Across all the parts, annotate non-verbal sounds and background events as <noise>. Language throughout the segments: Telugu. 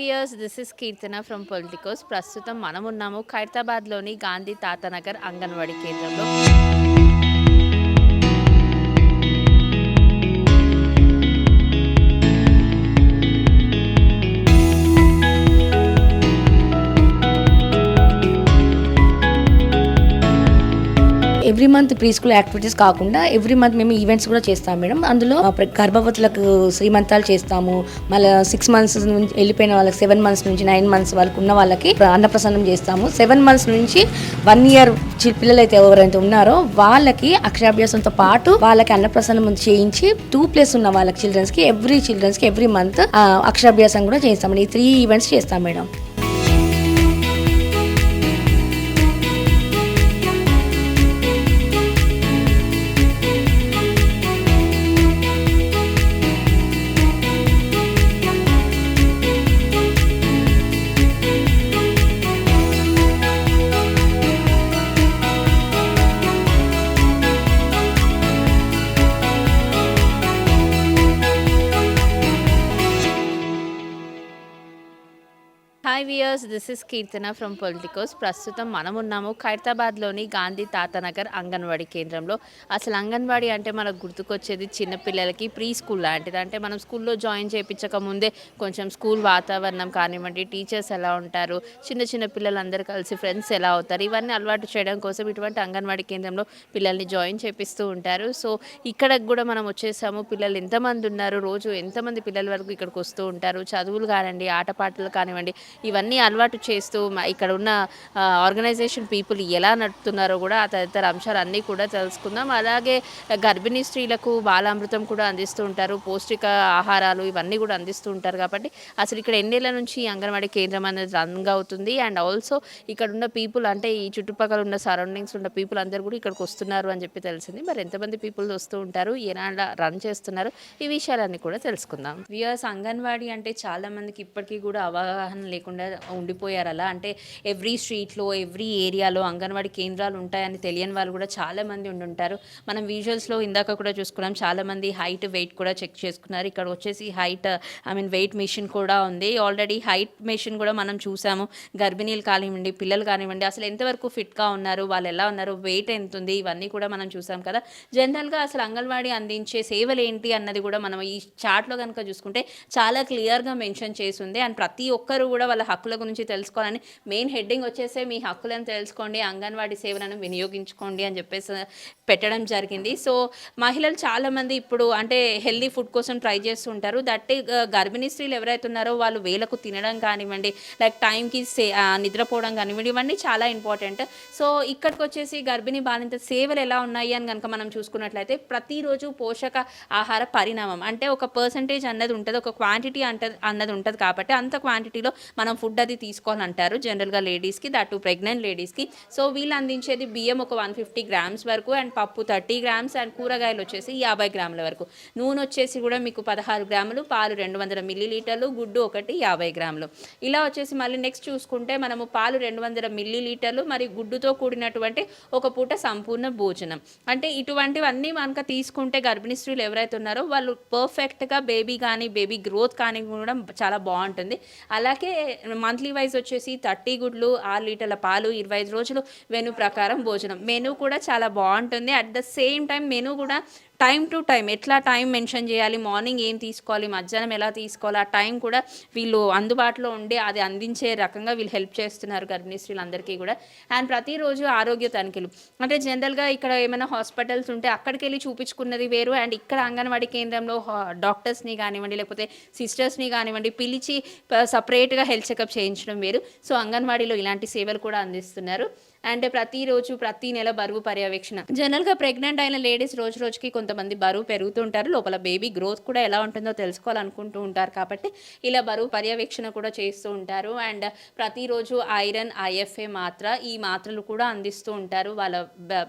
Viewers this is Keerthana from Politicos ప్రస్తుతం మనం ఉన్నాము ఖైరతాబాద్లోని గాంధీ తాతనగర్ అంగన్వాడీ కేంద్రంలో. Every month pre school activities కాకుండా ఎవ్రీ మంత్ మేము ఈవెంట్స్ కూడా చేస్తాం మేడం. అందులో గర్భవతులకు శ్రీమంతాలు చేస్తాము. మళ్ళీ సిక్స్ మంత్స్ నుంచి వెళ్ళిపోయిన వాళ్ళకి సెవెన్ మంత్స్ నుంచి నైన్ మంత్స్ వాళ్ళకి ఉన్న వాళ్ళకి అన్నప్రసన్నం చేస్తాము. సెవెన్ మంత్స్ నుంచి వన్ ఇయర్ పిల్లలు అయితే ఎవరైతే ఉన్నారో వాళ్ళకి అక్షరాభ్యాసంతో పాటు వాళ్ళకి అన్నప్రసన్నం చేయించి టూ ప్లస్ ఉన్న వాళ్ళకి చిల్డ్రన్స్కి ఎవ్రీ చిల్డ్రన్స్కి ఎవ్రీ మంత్ అక్షరాభ్యాసం కూడా చేస్తాం ఈ త్రీ ఈవెంట్స్ చేస్తాం madam. This is Keerthana from Politicos. ప్రస్తుతం మనం ఉన్నాము ఖైరతాబాద్లోని గాంధీ తాతనగర్ అంగన్వాడీ కేంద్రంలో. అసలు అంగన్వాడీ అంటే మనకు గుర్తుకొచ్చేది చిన్న పిల్లలకి ప్రీ స్కూల్ లాంటిది. అంటే మనం స్కూల్లో జాయిన్ చేయించక ముందే కొంచెం స్కూల్ వాతావరణం కానివ్వండి టీచర్స్ ఎలా ఉంటారు చిన్న చిన్న పిల్లలందరూ కలిసి ఫ్రెండ్స్ ఎలా అవుతారు ఇవన్నీ అలవాటు చేయడం కోసం ఇటువంటి అంగన్వాడీ కేంద్రంలో పిల్లల్ని జాయిన్ చేపిస్తూ ఉంటారు. సో ఇక్కడికి కూడా మనం వచ్చేసాము. పిల్లలు ఎంతమంది ఉన్నారు రోజు ఎంతమంది పిల్లల వరకు ఇక్కడికి వస్తూ ఉంటారు చదువులు కానివ్వండి ఆటపాటలు కానివ్వండి ఇవన్నీ అలవాటు చేస్తూ ఇక్కడ ఉన్న ఆర్గనైజేషన్ పీపుల్ ఎలా నడుపుతున్నారో కూడా ఆ తదితర అంశాలు అన్నీ కూడా తెలుసుకుందాం. అలాగే గర్భిణీ స్త్రీలకు బాలామృతం కూడా అందిస్తూ ఉంటారు. పౌష్టిక ఆహారాలు ఇవన్నీ కూడా అందిస్తూ ఉంటారు కాబట్టి అసలు ఇక్కడ ఎన్నేళ్ళ నుంచి అంగన్వాడీ కేంద్రం అనేది రన్ అవుతుంది. అండ్ ఆల్సో ఇక్కడ ఉన్న పీపుల్ అంటే ఈ చుట్టుపక్కల ఉన్న సరౌండింగ్స్ ఉన్న పీపుల్ అందరూ కూడా ఇక్కడికి వస్తున్నారు అని చెప్పి తెలిసింది. మరి ఎంతమంది పీపుల్ వస్తూ ఉంటారు? ఎలా రన్ చేస్తున్నారు? ఈ విషయాలన్నీ కూడా తెలుసుకుందాం. వియర్స్ అంగన్వాడీ అంటే చాలా మందికి ఇప్పటికీ కూడా అవగాహన లేకుండా ఉండిపోయారు అలా. అంటే ఎవ్రీ స్ట్రీట్లో ఎవ్రీ ఏరియాలో అంగన్వాడీ కేంద్రాలు ఉంటాయని తెలియని వాళ్ళు కూడా చాలా మంది ఉండుంటారు మనం విజువల్స్లో ఇందాక కూడా చూసుకున్నాం చాలా మంది హైట్ వెయిట్ కూడా చెక్ చేసుకున్నారు. ఇక్కడ వచ్చేసి height I mean weight machine కూడా ఉంది. ఆల్రెడీ హైట్ మెషిన్ కూడా మనం చూసాము. గర్భిణీలు కానివ్వండి పిల్లలు కానివ్వండి అసలు ఎంతవరకు ఫిట్గా ఉన్నారు వాళ్ళు ఎలా ఉన్నారు వెయిట్ ఎంత ఉంది ఇవన్నీ కూడా మనం చూసాం కదా. జనరల్గా అసలు అంగన్వాడీ అందించే సేవలు ఏంటి అన్నది కూడా మనం ఈ చార్ట్లో కనుక చూసుకుంటే చాలా క్లియర్గా మెన్షన్ చేసి ఉంది. అండ్ ప్రతి ఒక్కరు కూడా వాళ్ళ హక్కుల గురించి తెలుసుకోవాలని. మెయిన్ హెడ్డింగ్ వచ్చేసే మీ హక్కులను తెలుసుకోండి అంగన్వాడీ సేవలను వినియోగించుకోండి అని చెప్పేసి పెట్టడం జరిగింది. సో మహిళలు చాలామంది ఇప్పుడు అంటే హెల్దీ ఫుడ్ కోసం ట్రై చేస్తుంటారు. దట్ గర్భిణీ స్త్రీలు ఎవరైతే ఉన్నారో వాళ్ళు వేలకు తినడం కానివ్వండి లైక్ టైంకి సే నిద్రపోవడం కానివ్వండి ఇవన్నీ చాలా ఇంపార్టెంట్. సో ఇక్కడికి వచ్చేసి గర్భిణీ బాలింత సేవలు ఎలా ఉన్నాయి అని కనుక మనం చూసుకున్నట్లయితే ప్రతిరోజు పోషక ఆహార పరిణామం అంటే ఒక పర్సంటేజ్ అన్నది ఉంటుంది ఒక క్వాంటిటీ అంట అన్నది ఉంటుంది కాబట్టి అంత క్వాంటిటీలో మనం ఫుడ్ అది తీసుకోవాలంటారు. జనరల్గా లేడీస్కి దట్ ప్రెగ్నెంట్ లేడీస్కి. సో వీళ్ళు అందించేది బియ్యం ఒక వన్ ఫిఫ్టీ గ్రామ్స్ వరకు అండ్ పప్పు థర్టీ గ్రామ్స్ అండ్ కూరగాయలు వచ్చేసి యాభై గ్రాముల వరకు. నూనె వచ్చేసి కూడా మీకు పదహారు గ్రాములు పాలు రెండు వందల మిల్లీ లీటర్లు గుడ్డు ఒకటి యాభై గ్రాములు. ఇలా వచ్చేసి మళ్ళీ నెక్స్ట్ చూసుకుంటే మనము పాలు రెండు వందల మిల్లీ లీటర్లు మరి గుడ్డుతో కూడినటువంటి ఒక పూట సంపూర్ణ భోజనం. అంటే ఇటువంటివన్నీ మనక తీసుకుంటే గర్భిణీ స్త్రీలు ఎవరైతే ఉన్నారో వాళ్ళు పర్ఫెక్ట్గా బేబీ కానీ బేబీ గ్రోత్ కానీ కూడా చాలా బాగుంటుంది. అలాగే మంత్లీ వైజ్ వచ్చేసి థర్టీ గుడ్లు ఆరు లీటర్ల పాలు ఇరవై ఐదు రోజులు మెనూ ప్రకారం భోజనం. మెనూ కూడా చాలా బాగుంటుంది. At the same time menu కూడా టైం టు టైం ఎట్లా టైం మెన్షన్ చేయాలి మార్నింగ్ ఏం తీసుకోవాలి మధ్యాహ్నం ఎలా తీసుకోవాలి ఆ టైం కూడా వీళ్ళు అందుబాటులో ఉండి అది అందించే రకంగా వీళ్ళు హెల్ప్ చేస్తున్నారు గర్భిణీ స్త్రీలందరికీ కూడా. అండ్ ప్రతిరోజు ఆరోగ్య తనిఖీలు. అంటే జనరల్గా ఇక్కడ ఏమైనా హాస్పిటల్స్ ఉంటే అక్కడికి వెళ్ళి చూపించుకున్నది వేరు. అండ్ ఇక్కడ అంగన్వాడీ కేంద్రంలో డాక్టర్స్ని కానివ్వండి లేకపోతే సిస్టర్స్ని కానివ్వండి పిలిచి సపరేట్గా హెల్త్ చెకప్ చేయించడం వేరు. సో అంగన్వాడీలో ఇలాంటి సేవలు కూడా అందిస్తున్నారు. అండ్ ప్రతిరోజు ప్రతి నెల బరువు పర్యవేక్షణ. జనరల్గా ప్రెగ్నెంట్ అయిన లేడీస్ రోజు రోజుకి కొంతమంది బరువు పెరుగుతుంటారు. లోపల బేబీ గ్రోత్ కూడా ఎలా ఉంటుందో తెలుసుకోవాలనుకుంటూ ఉంటారు కాబట్టి ఇలా బరువు పర్యవేక్షణ కూడా చేస్తూ ఉంటారు. అండ్ ప్రతిరోజు ఐరన్ ఐఎఫ్ఏ మాత్ర ఈ మాత్రలు కూడా అందిస్తూ ఉంటారు వాళ్ళ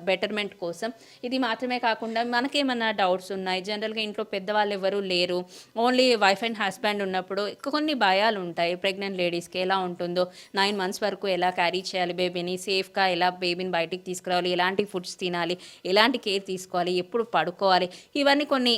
బెటర్మెంట్ కోసం. ఇది మాత్రమే కాకుండా మనకేమన్నా డౌట్స్ ఉన్నాయి? జనరల్గా ఇంట్లో పెద్దవాళ్ళు ఎవరు లేరు. ఓన్లీ వైఫ్ అండ్ హస్బెండ్ ఉన్నప్పుడు కొన్ని భయాలు ఉంటాయి ప్రెగ్నెంట్ లేడీస్కి ఎలా ఉంటుందో. నైన్ మంత్స్ వరకు ఎలా క్యారీ చేయాలి బేబీని? సేఫ్గా ఎలా బేబీని బయటికి తీసుకురావాలి ఎలాంటి ఫుడ్స్ తినాలి ఎలాంటి కేర్ తీసుకోవాలి ఎప్పుడు పడుకోవాలి ఇవన్నీ కొన్ని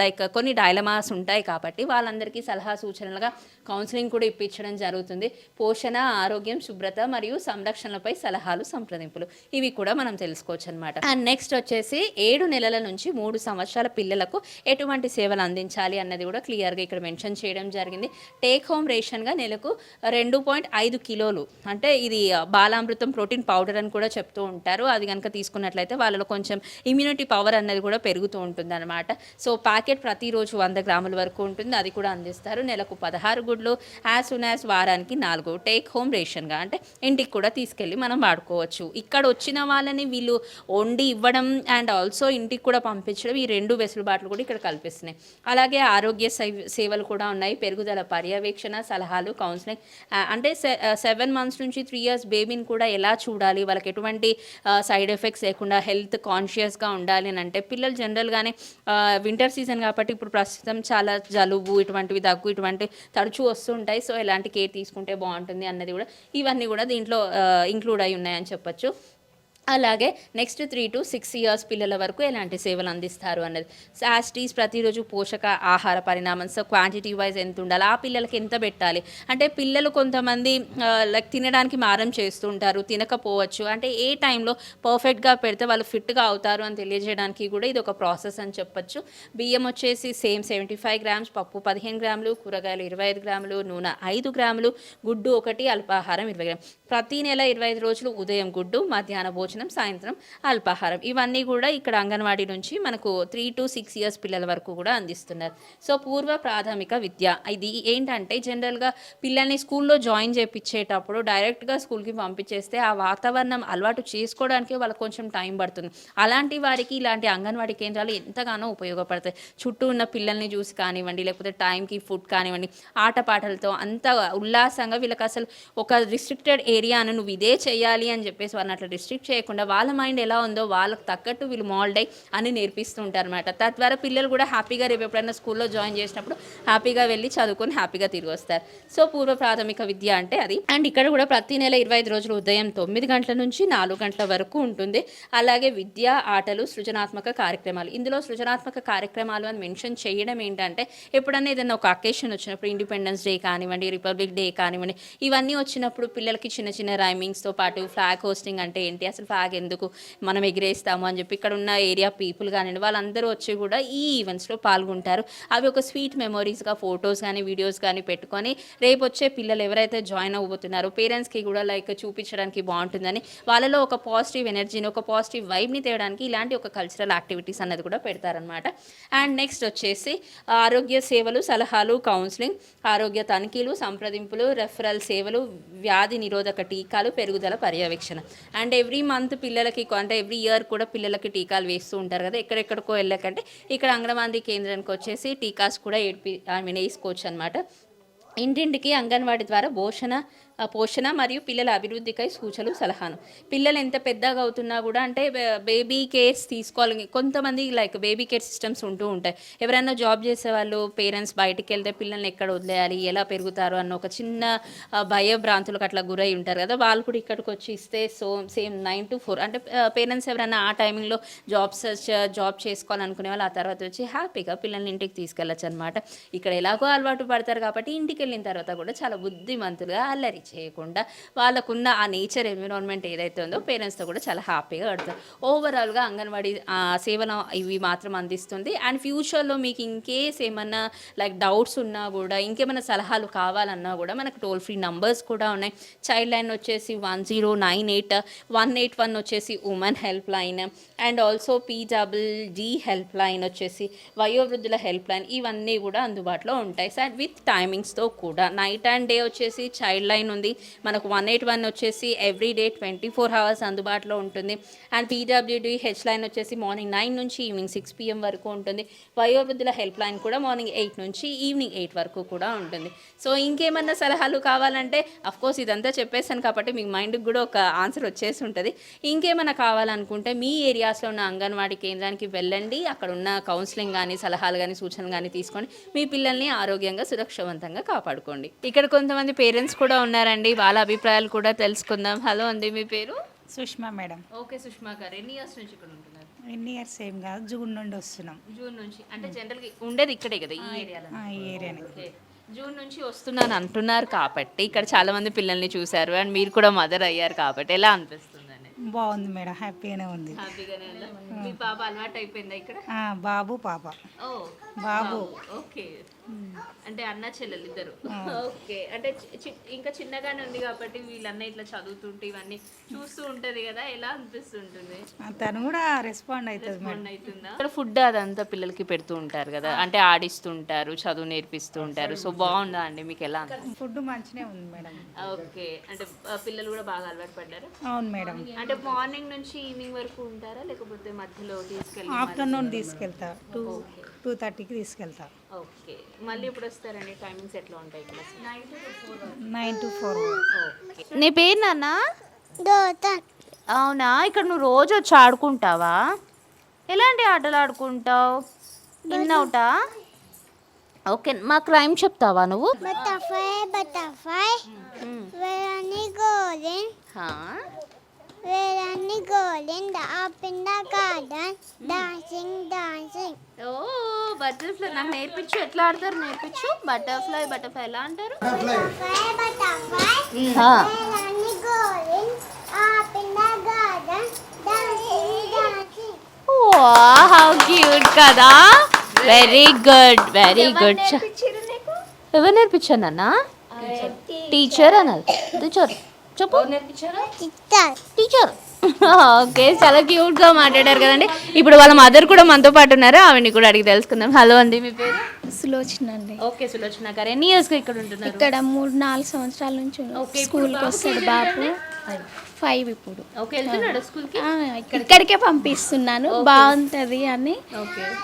లైక్ కొన్ని డైలమాస్ ఉంటాయి కాబట్టి వాళ్ళందరికీ సలహా సూచనలుగా కౌన్సిలింగ్ కూడా ఇప్పించడం జరుగుతుంది. పోషణ ఆరోగ్యం శుభ్రత మరియు సంరక్షణలపై సలహాలు సంప్రదింపులు ఇవి కూడా మనం తెలుసుకోవచ్చు అనమాట అండ్ నెక్స్ట్ వచ్చేసి ఏడు నెలల నుంచి మూడు సంవత్సరాల పిల్లలకు ఎటువంటి సేవలు అందించాలి అన్నది కూడా క్లియర్గా ఇక్కడ మెన్షన్ చేయడం జరిగింది. టేక్ హోమ్ రేషన్గా నెలకు రెండు పాయింట్ ఐదు కిలోలు అంటే ఇది బాలామృతం ప్రోటీన్ పౌడర్ అని కూడా చెప్తూ ఉంటారు. అది కనుక తీసుకున్నట్లయితే వాళ్ళలో కొంచెం ఇమ్యూనిటీ పవర్ అనేది కూడా పెరుగుతూ ఉంటుంది అనమాట సో ప్యాకెట్ ప్రతిరోజు వంద గ్రాముల వరకు ఉంటుంది. అది కూడా అందిస్తారు. నెలకు పదహారు గుడ్లు. యాజ్ సూన్ యాజ్ వారానికి నాలుగు టేక్ హోమ్ రేషన్గా అంటే ఇంటికి కూడా తీసుకెళ్ళి మనం వాడుకోవచ్చు. ఇక్కడ వచ్చిన వాళ్ళని వీళ్ళు వండి ఇవ్వడం అండ్ ఆల్సో ఇంటికి కూడా పంపించడం ఈ రెండు వెసులుబాట్లు కూడా ఇక్కడ కల్పిస్తున్నాయి. అలాగే ఆరోగ్య సేవలు కూడా ఉన్నాయి. పెరుగుదల పర్యవేక్షణ సలహాలు కౌన్సిలింగ్ అంటే సెవెన్ మంత్స్ నుంచి త్రీ ఇయర్స్ బేబీని కూడా ఎలా చూడాలి? వాళ్ళకి ఎటువంటి సైడ్ ఎఫెక్ట్స్ లేకుండా హెల్త్ కాన్షియస్గా ఉండాలి అని అంటే పిల్లలు జనరల్గానే వింటర్ సీజన్ కాబట్టి ఇప్పుడు ప్రస్తుతం చాలా జలుబు ఇటువంటివి దగ్గు ఇటువంటి తరచూ వస్తుంటాయి. సో ఎలాంటి కేర్ తీసుకుంటే బాగుంటుంది అన్నది కూడా ఇవన్నీ కూడా దీంట్లో ఇంక్లూడ్ అయి ఉన్నాయని చెప్పొచ్చు. అలాగే next three to six years పిల్లల వరకు ఎలాంటి సేవలు అందిస్తారు అన్నది. శాస్టీస్ ప్రతిరోజు పోషక ఆహార పరిణామం సో క్వాంటిటీ వైజ్ ఎంత ఉండాలి ఆ పిల్లలకి ఎంత పెట్టాలి? అంటే పిల్లలు కొంతమంది లైక్ తినడానికి మారం చేస్తుంటారు తినకపోవచ్చు. అంటే ఏ టైంలో పర్ఫెక్ట్గా పెడితే వాళ్ళు ఫిట్గా అవుతారు అని తెలియజేయడానికి కూడా ఇది ఒక ప్రాసెస్ అని చెప్పొచ్చు. బియ్యం వచ్చేసి సేమ్ సెవెంటీ ఫైవ్ గ్రామ్స్ పప్పు పదిహేను గ్రాములు కూరగాయలు ఇరవై ఐదు గ్రాములు నూనె ఐదు గ్రాములు గుడ్డు ఒకటి అల్పాహారం ఇరవై గ్రాములు. ప్రతి నెల ఇరవై ఐదు రోజులు ఉదయం గుడ్డు మధ్యాహ్న భోజనం సాయంత్రం అల్పాహారం. ఇవన్నీ కూడా ఇక్కడ అంగన్వాడీ నుంచి మనకు త్రీ టు సిక్స్ ఇయర్స్ పిల్లల వరకు కూడా అందిస్తున్నారు. సో పూర్వ ప్రాథమిక విద్య. ఇది ఏంటంటే జనరల్గా పిల్లల్ని స్కూల్లో జాయిన్ చేయించేటప్పుడు డైరెక్ట్గా స్కూల్కి పంపించేస్తే ఆ వాతావరణం అలవాటు చేసుకోవడానికి వాళ్ళకి కొంచెం టైం పడుతుంది. అలాంటి వారికి ఇలాంటి అంగన్వాడీ కేంద్రాలు ఎంతగానో ఉపయోగపడతాయి. చుట్టూ ఉన్న పిల్లల్ని చూసి కానివ్వండి లేకపోతే టైంకి ఫుడ్ కానివ్వండి ఆటపాటలతో అంత ఉల్లాసంగా వీళ్ళకి అసలు ఒక రిస్ట్రిక్టెడ్ ఏరియాను నువ్వు ఇదే చేయాలి అని చెప్పేసి వాళ్ళని అట్లా రిస్ట్రిక్ట్ చేయకుండా వాళ్ళ మైండ్ ఎలా ఉందో వాళ్ళకు తగ్గట్టు వీళ్ళు మోల్డ్ అయ్యి అని నేర్పిస్తుంటారు అనమాట తద్వారా పిల్లలు కూడా హ్యాపీగా రేపు ఎప్పుడైనా స్కూల్లో జాయిన్ చేసినప్పుడు హ్యాపీగా వెళ్ళి చదువుకొని హ్యాపీగా తిరిగి వస్తారు. సో పూర్వ ప్రాథమిక విద్య అంటే అది. అండ్ ఇక్కడ కూడా ప్రతి నెల ఇరవై ఐదు రోజులు ఉదయం తొమ్మిది గంటల నుంచి నాలుగు గంటల వరకు ఉంటుంది. అలాగే విద్య ఆటలు సృజనాత్మక కార్యక్రమాలు. ఇందులో సృజనాత్మక కార్యక్రమాలు అని మెన్షన్ చేయడం ఏంటంటే ఎప్పుడన్నా ఏదైనా ఒక అకేషన్ వచ్చినప్పుడు ఇండిపెండెన్స్ డే కానివ్వండి రిపబ్లిక్ డే కానివ్వండి ఇవన్నీ వచ్చినప్పుడు పిల్లలకి చిన్న చిన్న రైమింగ్స్తో పాటు ఫ్లాగ్ హోస్టింగ్ అంటే ఏంటి? అసలు ఫ్లాగ్ ఎందుకు మనం ఎగిరేస్తాము అని చెప్పి ఇక్కడ ఉన్న ఏరియా పీపుల్ కానివ్వండి వాళ్ళందరూ వచ్చి కూడా ఈ ఈవెంట్స్లో పాల్గొంటారు. అవి ఒక స్వీట్ మెమొరీస్గా ఫొటోస్ కానీ వీడియోస్ కానీ పెట్టుకొని రేపు వచ్చే పిల్లలు ఎవరైతే జాయిన్ అవ్వబోతున్నారో పేరెంట్స్కి కూడా లైక్ చూపించడానికి బాగుంటుందని వాళ్ళలో ఒక పాజిటివ్ ఎనర్జీని ఒక పాజిటివ్ వైబ్ని తేయడానికి ఇలాంటి ఒక కల్చరల్ యాక్టివిటీస్ అన్నది కూడా పెడతారనమాట అండ్ నెక్స్ట్ వచ్చేసి ఆరోగ్య సేవలు సలహాలు కౌన్సిలింగ్ ఆరోగ్య తనిఖీలు సంప్రదింపులు రెఫరల్ సేవలు వ్యాధి నిరోధక టీకాలు పెరుగుదల పర్యవేక్షణ. అండ్ ఎవ్రీ మంత్ పిల్లలకి అంటే ఎవ్రీ ఇయర్ కూడా పిల్లలకి టీకాలు వేస్తూ ఉంటారు కదా ఎక్కడెక్కడికో వెళ్ళకంటే ఇక్కడ అంగన్వాడీ కేంద్రానికి వచ్చేసి టీకాస్ కూడా ఏడ్పి ఐ మీన్ వేసుకోవచ్చు అనమాట ఇంటింటికి అంగన్వాడీ ద్వారా పోషణ పోషణ మరియు పిల్లల అభివృద్ధికై సూచనలు సలహాను పిల్లలు ఎంత పెద్దగా అవుతున్నా కూడా అంటే బేబీ కేర్స్ తీసుకోవాలి. కొంతమంది లైక్ బేబీ కేర్ సిస్టమ్స్ ఉంటూ ఉంటాయి. ఎవరైనా జాబ్ చేసే వాళ్ళు పేరెంట్స్ బయటికి వెళ్తే పిల్లల్ని ఎక్కడ వదిలేయాలి ఎలా పెరుగుతారు అన్న ఒక చిన్న భయభ్రాంతులకు అట్లా గురై ఉంటారు కదా. వాళ్ళు కూడా ఇక్కడికి వచ్చి ఇస్తే so same nine to four అంటే పేరెంట్స్ ఎవరైనా ఆ టైమింగ్లో జాబ్ సెర్చ్ జాబ్ చేసుకోవాలనుకునే వాళ్ళు ఆ తర్వాత వచ్చి హ్యాపీగా పిల్లల్ని ఇంటికి తీసుకెళ్ళచ్చు అనమాట ఇక్కడ ఎలాగో అలవాటు పడతారు కాబట్టి ఇంటికి వెళ్ళిన తర్వాత కూడా చాలా బుద్ధిమంతులుగా అల్లరి చేయకుండా వాళ్ళకున్న ఆ నేచర్ ఎన్విరాన్మెంట్ ఏదైతే ఉందో పేరెంట్స్తో కూడా చాలా హ్యాపీగా ఆడతారు ఓవరాల్గా అంగన్వాడీ ఆ, సేవలు ఇవి మాత్రం అందిస్తుంది. అండ్ ఫ్యూచర్లో మీకు ఇంకేస్ ఏమన్నా లైక్ డౌట్స్ ఉన్నా కూడా ఇంకేమైనా సలహాలు కావాలన్నా కూడా మనకు టోల్ ఫ్రీ నంబర్స్ కూడా ఉన్నాయి. చైల్డ్ లైన్ వచ్చేసి one zero nine eight one eight one వచ్చేసి women help line. And also P double D help line వచ్చేసి వయోవృద్ధుల హెల్ప్ లైన్. ఇవన్నీ కూడా అందుబాటులో ఉంటాయి. సార్ విత్ టైమింగ్స్తో కూడా నైట్ అండ్ డే వచ్చేసి చైల్డ్ లైన్ ఉంది మనకు వన్ ఎయిట్ వన్ వచ్చేసి every day twenty four hours అందుబాటులో ఉంటుంది. అండ్ పీడబ్ల్యూడి హెచ్ లైన్ వచ్చేసి మార్నింగ్ నైన్ నుంచి ఈవినింగ్ సిక్స్ పిఎం వరకు ఉంటుంది. వయోవృద్ధుల హెల్ప్ లైన్ కూడా మార్నింగ్ ఎయిట్ నుంచి ఈవినింగ్ ఎయిట్ వరకు కూడా ఉంటుంది. సో ఇంకేమన్నా సలహాలు కావాలంటే అఫ్ కోర్స్ ఇదంతా చెప్పేసాను కాబట్టి మీకు మైండ్కి కూడా ఒక ఆన్సర్ వచ్చేసి ఉంటుంది. ఇంకేమైనా కావాలనుకుంటే మీ ఏరియాస్లో ఉన్న అంగన్వాడీ కేంద్రానికి వెళ్ళండి. అక్కడ ఉన్న కౌన్సిలింగ్ కానీ సలహాలు కానీ సూచనలు కానీ తీసుకొని మీ పిల్లల్ని ఆరోగ్యంగా సురక్షవంతంగా కాపాడుకోండి. ఇక్కడ కొంతమంది పేరెంట్స్ కూడా ఉన్నారు. ఉన్నారండి వాళ్ళ అభిప్రాయాలు కూడా తెలుసుకుందాం. హలో అండి మీ పేరు? సుష్మా మేడం. ఓకే సుష్మా గారు. ఎన్ని ఇయర్స్ నుంచి ఇక్కడ ఉంటున్నారు? ఎన్ని ఇయర్స్ ఏం కాదు జూన్ నుండి వస్తున్నాం. జూన్ నుంచి. అంటే జనరల్గా ఉండేది ఇక్కడే కదా ఈ ఏరియాలో? ఈ ఏరియాని. ఓకే. జూన్ నుంచి వస్తున్నాను అంటున్నారు కాబట్టి ఇక్కడ చాలా మంది పిల్లల్ని చూశారు. అండ్ మీరు కూడా మదర్ అయ్యారు కాబట్టి ఎలా అనిపిస్తుందని బాగుంది మేడం హ్యాపీగానే ఉంది. మీ పాప అలవాటు అయిపోయిందా ఇక్కడ? బాబు పాప. ఓ బాబు. ఓకే. అంటే అన్న చెల్లెలు ఇద్దరు. ఓకే. అంటే ఇంకా చిన్నగానే ఉంది కాబట్టి వీళ్ళన్న ఇట్లా చదువుతుంటే ఇవన్నీ చూస్తూ ఉంటది కదా ఎలా అనిపిస్తుంటుంది? తను కూడా రెస్పాండ్ అవుతుంది ఫన్ అవుతుందా? ఇక్కడ ఫుడ్ అదంతా పిల్లలకి పెడుతూ ఉంటారు కదా అంటే ఆడిస్తుంటారు చదువు నేర్పిస్తూ ఉంటారు. సో బాగుందా అండి మీకు ఎలా? ఫుడ్ మంచిగా ఉంది మేడం. ఓకే. అంటే పిల్లలు కూడా బాగా అలవాటు పడ్డారు? అవును మేడం. అంటే మార్నింగ్ నుంచి ఈవినింగ్ వరకు ఉంటారా లేకపోతే మధ్యలో తీసుకెళ్ళి ఆఫ్టర్నూన్ తీసుకెళ్తా. టూ. టూ థర్టీకి తీసుకెళ్తా. ఓకే. మళ్ళీ ఎప్పుడు వస్తారండి? టైమింగ్స్ ఎట్లా ఉంటాయి క్లాస్ నైన్ టు ఫోర్ నీ పేరు నాన్న? అవునా? ఇక్కడ నువ్వు రోజు వచ్చి ఆడుకుంటావా? ఎలాంటి ఆటలు ఆడుకుంటావు? ఇన్ అవుటా? ఓకే మా క్రైమ్ చెప్తావా నువ్వు? Butterfly, butterfly, where are up in the garden, dancing, dancing. ఓ బటర్ఫ్లై నాకు నేర్పించు ఎట్లా ఆడతారు నేర్పించు బటర్ఫ్లై బటర్ఫ్లై ఎలా అంటారు Butterfly, butterfly, హా. where are you going? Up in the garden, dancing, dancing. How cute కదా వెరీ గుడ్ వెరీ గుడ్ ఎవరు నేర్పించాను అన్న టీచర్ అన్నది టీచర్ చెప్పు. టీచర్ <laughs> ఓకే చాలా క్యూట్గా మాట్లాడారు కదండి. ఇప్పుడు వాళ్ళ మదర్ కూడా మనతో పాటు ఉన్నారు. ఆవిడని కూడా అడిగి తెలుసుకుందాం. హలో అండి మీ పేరు? సులోచన అండి. ఓకే సులోచన గారు. ఎన్ని ఇయర్స్గా ఇక్కడ ఉంటున్నారు? ఇక్కడ మూడు నాలుగు సంవత్సరాల నుంచి. స్కూల్కి వస్తాడు బాబు. ఫైవ్ ఇప్పుడు. ఇక్కడికే పంపిస్తున్నాను. బాగుంటుంది అని.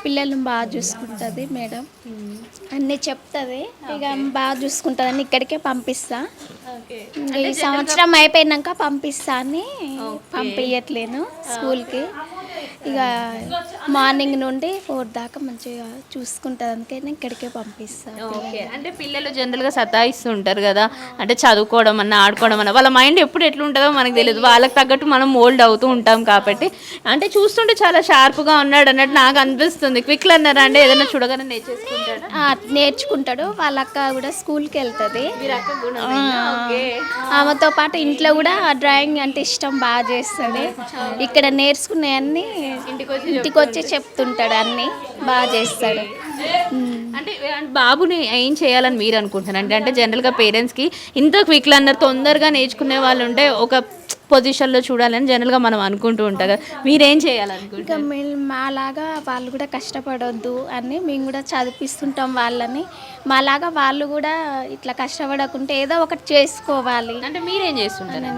పిల్లల్ని బాగా చూసుకుంటుంది మేడం. అన్నీ చెప్తుంది. ఇక బాగా చూసుకుంటుంది అని ఇక్కడికే పంపిస్తా. ఈ సంవత్సరం అయిపోయినాక పంపిస్తా అని పంపించట్లేను స్కూల్కి. ఇక మార్నింగ్ నుండి ఫోర్ దాకా మంచిగా చూసుకుంటుంది అందుకే నేను ఇక్కడికే పంపిస్తాను ఓకే. అంటే పిల్లలు జనరల్గా సతాయిస్తూ ఉంటారు కదా. అంటే చదువుకోవడం అన్న ఆడుకోవడం అన్న వాళ్ళ మైండ్ ఎప్పుడు ఎట్లా ఉంటుందో మనకు తెలియదు. వాళ్ళకి తగ్గట్టు మనం మోల్డ్ అవుతూ ఉంటాం కాబట్టి. అంటే చూస్తుంటే చాలా షార్ప్గా ఉన్నాడు అన్నట్టు నాకు అనిపిస్తుంది. క్విక్ లర్నర్ అంటే ఏదైనా చూడగానే నేర్చేసుకుంటాడు? నేర్చుకుంటాడు. వాళ్ళ అక్క కూడా స్కూల్కి వెళ్తుంది. ఆమెతో పాటు ఇంట్లో కూడా డ్రాయింగ్ అంటే ఇష్టం బాగా చేస్తాడు ఇక్కడ నేర్చుకునేవన్నీ ఇంటికి వచ్చి చెప్తుంటాడు అన్ని. బాగా చేస్తాడు. అంటే బాబుని ఏం చేయాలని మీరు అనుకుంటున్నారు? అంటే జనరల్గా పేరెంట్స్కి ఇంత క్విక్ లర్నర్ తొందరగా నేర్చుకునే వాళ్ళు ఉంటే ఒక పొజిషన్లో చూడాలని జనరల్గా మనం అనుకుంటూ ఉంటాం కదా. మీరేం మేము మాలాగా వాళ్ళు కూడా కష్టపడొద్దు అని మేము కూడా చదివిస్తుంటాం వాళ్ళని. మాలాగా వాళ్ళు కూడా ఇట్లా కష్టపడకుంటే ఏదో ఒకటి చేసుకోవాలి. అంటే మీరేం చేస్తుంటారు?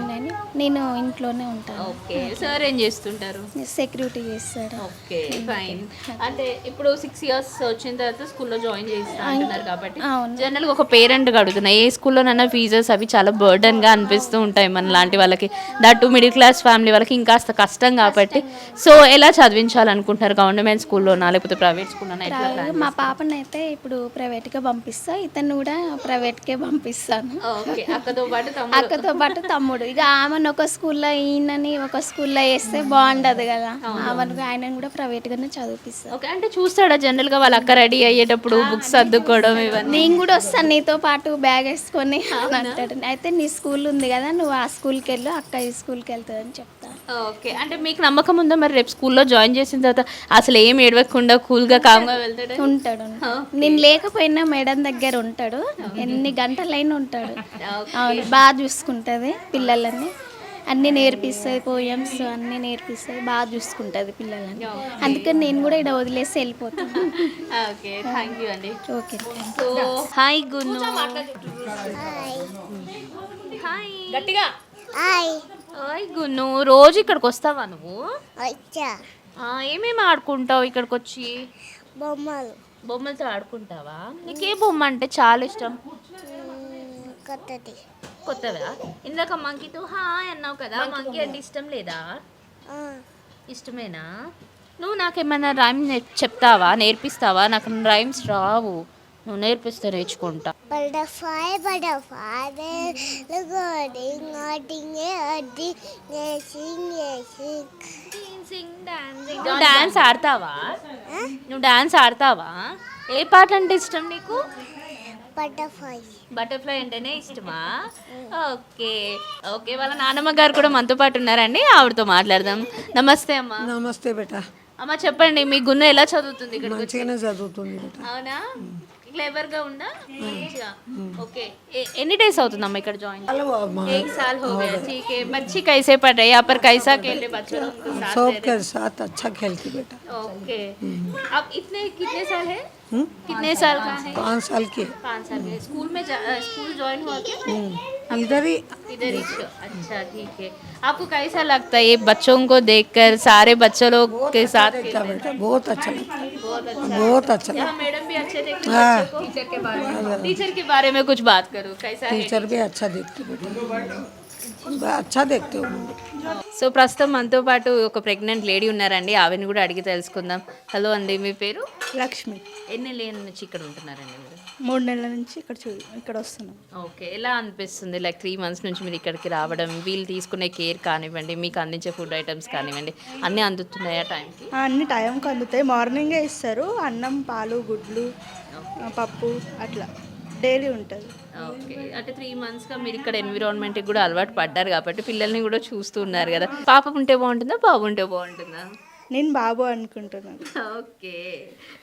నేను ఇంట్లోనే ఉంటాను. ఓకే సార్ ఏం చేస్తుంటారు? సెక్యూరిటీ చేస్తాడు ఓకే ఫైన్ అంటే ఇప్పుడు సిక్స్ ఇయర్స్ వచ్చిన తర్వాత స్కూల్లో జాయిన్ చేస్తా అంటున్నారు కాబట్టి అవును. జనరల్గా ఒక పేరెంట్ అడుగుతున్నా. ఏ స్కూల్లోనైనా ఫీజెస్ అవి చాలా burden గా అనిపిస్తూ ఉంటాయి మన లాంటి వాళ్ళకి. దట్టు మిడిల్ క్లాస్ ఫ్యామిలీ వాళ్ళకి ఇంకాస్త కష్టం కాబట్టి. సో ఎలా చదివించాలనుకుంటున్నారు గవర్నమెంట్ స్కూల్లోనా లేకపోతే ప్రైవేట్ స్కూల్లోనా ఎట్లా మా పాపనైతే ఇప్పుడు ప్రైవేట్గా పంపిస్తా ఇతను కూడా ప్రైవేట్కే పంపిస్తాను. ఓకే అక్కతో పాటు తమ్ముడు. అక్కతో పాటు తమ్ముడు. ఇక ఆమెను ఒక స్కూల్లో ఈయనని ఒక స్కూల్లో వేస్తే బాగుండదు కదా. ఆమెను ఆయనను కూడా ప్రైవేట్గానే చదివిపిస్తాను ఓకే అంటే చూస్తాడా జనరల్గా వాళ్ళ అక్క రెడీ అయ్యేటప్పుడు? బుక్స్ సర్దుకోవడం ఇవన్నీ. నేను కూడా వస్తాను నీతో పాటు బ్యాగ్ వేసుకొని అని అంటాడు. అయితే నీ స్కూల్ ఉంది కదా నువ్వు ఆ స్కూల్కి వెళ్ళు అక్క ఈ స్కూల్కి వెళ్తుందని చెప్తాను ఓకే. అంటే మీకు నమ్మకం ఉందా మరి రేపు స్కూల్లో జాయిన్ చేసిన తర్వాత అసలు ఏం ఏడవకుండా కూల్గా కామ్గా వెళ్తాడు? ఉంటాడు. నేను లేకపోయినా మేడం దగ్గర ఉంటాడు. ఎన్ని గంటలైనా ఉంటాడు. బాగా చూసుకుంటుంది పిల్లలని. అన్నీ నేర్పిస్తుంది పోయమ్స్ అన్నీ నేర్పిస్తుంది బాగా చూసుకుంటుంది పిల్లలని. అందుకని నేను కూడా ఇక్కడ వదిలేసి వెళ్ళిపోతాను ఓకే థ్యాంక్ యూ అండి. Okay so hi Gunnu hi గట్టిగా. Hi, హాయ్ గున్ను రోజు ఇక్కడికి వస్తావా నువ్వు? వచ్చా. ఏమేమి ఆడుకుంటావు ఇక్కడికి వచ్చి బొమ్మలు. బొమ్మలతో ఆడుకుంటావా? నీకు ఏ బొమ్మ అంటే చాలా ఇష్టం. కొత్తది. కొత్తదా ఇందాక మంకీతో హాయ్ అన్నావు కదా మంకీ అంటే ఇష్టం లేదా? ఇష్టమేనా? నువ్వు నాకేమైనా రైమ్ చెప్తావా? నేర్పిస్తావా? నాకు రైమ్స్ రావు. నువ్వు నేర్పిస్తే నేర్చుకుంటా. నువ్వు డాన్స్ ఆడతావా? నువ్వు డాన్స్ ఆడతావా? ఏ పాట అంటే ఇష్టం నీకు? Butterfly. బటర్ఫ్లై అంటేనే ఇష్టమా ఓకే ఓకే వాళ్ళ నాన్నమ్మ గారు కూడా మనతో పాటు ఉన్నారండి ఆవిడతో మాట్లాడదాం నమస్తే అమ్మా నమస్తే బేట అమ్మ చెప్పండి మీ గున్న ఎలా చదువుతుంది ఇక్కడ మంచిగానే చదువుతుంది బేట అవునా క్లేవర్ గా ఉందా మంచిగా ఓకే ए- ఎన్ని డేస్ అవుతుంది అమ్మ ఇక్కడ జాయిన్ एक साल हो गया ठीक है बच्ची कैसे पढ़ रही है यहाँ पर कैसा खेल रहे बच्चों लोग के साथ सब के साथ अच्छा खेलती बेटा ओके अब इतने कितने साल है कितने साल का है? पाँच साल की। पाँच साल के। स्कूल में स्कूल ज्वाइन हुआ क्या? इधर ही इधर ही अच्छा ठीक है। आपको कैसा लगता है ये बच्चों को देखकर सारे बच्चों लोग के साथ अच्छा बेटा बहुत अच्छा लगता है। बहुत अच्छा। बहुत अच्छा मैडम भी अच्छे थे हाँ। टीचर के? बारे में टीचर के बारे में कुछ बात करो कैसा टीचर भी अच्छा देखते बेटा। సో ప్రస్తుతం మనతో పాటు ఒక ప్రెగ్నెంట్ లేడీ ఉన్నారండి. ఆవిని కూడా అడిగి తెలుసుకుందాం. హలో అండి మీ పేరు? లక్ష్మి. ఎన్ని నెలల నుంచి ఇక్కడ ఉంటున్నారండి మీరు? మూడు నెలల నుంచి ఇక్కడ ఇక్కడ వస్తున్నాం. ఓకే ఎలా అనిపిస్తుంది? లైక్ త్రీ మంత్స్ నుంచి మీరు ఇక్కడికి రావడం వీళ్ళు తీసుకునే కేర్ కానివ్వండి మీకు అందించే ఫుడ్ ఐటమ్స్ కానివ్వండి అన్నీ అందుతున్నాయా టైం అన్ని టైంకి అందుతాయి. మార్నింగే ఇస్తారు. అన్నం పాలు గుడ్లు పప్పు అట్లా. డైలీ ఉంటుంది. ఓకే. అంటే త్రీ మంత్స్గా మీరు ఇక్కడ ఎన్విరాన్మెంట్కి కూడా అలవాటు పడ్డారు కాబట్టి పిల్లల్ని కూడా చూస్తూ ఉన్నారు కదా. పాప ఉంటే బాగుంటుందా? బాబు ఉంటే బాగుంటుందా? నేను బాబు అనుకుంటున్నాను. ఓకే.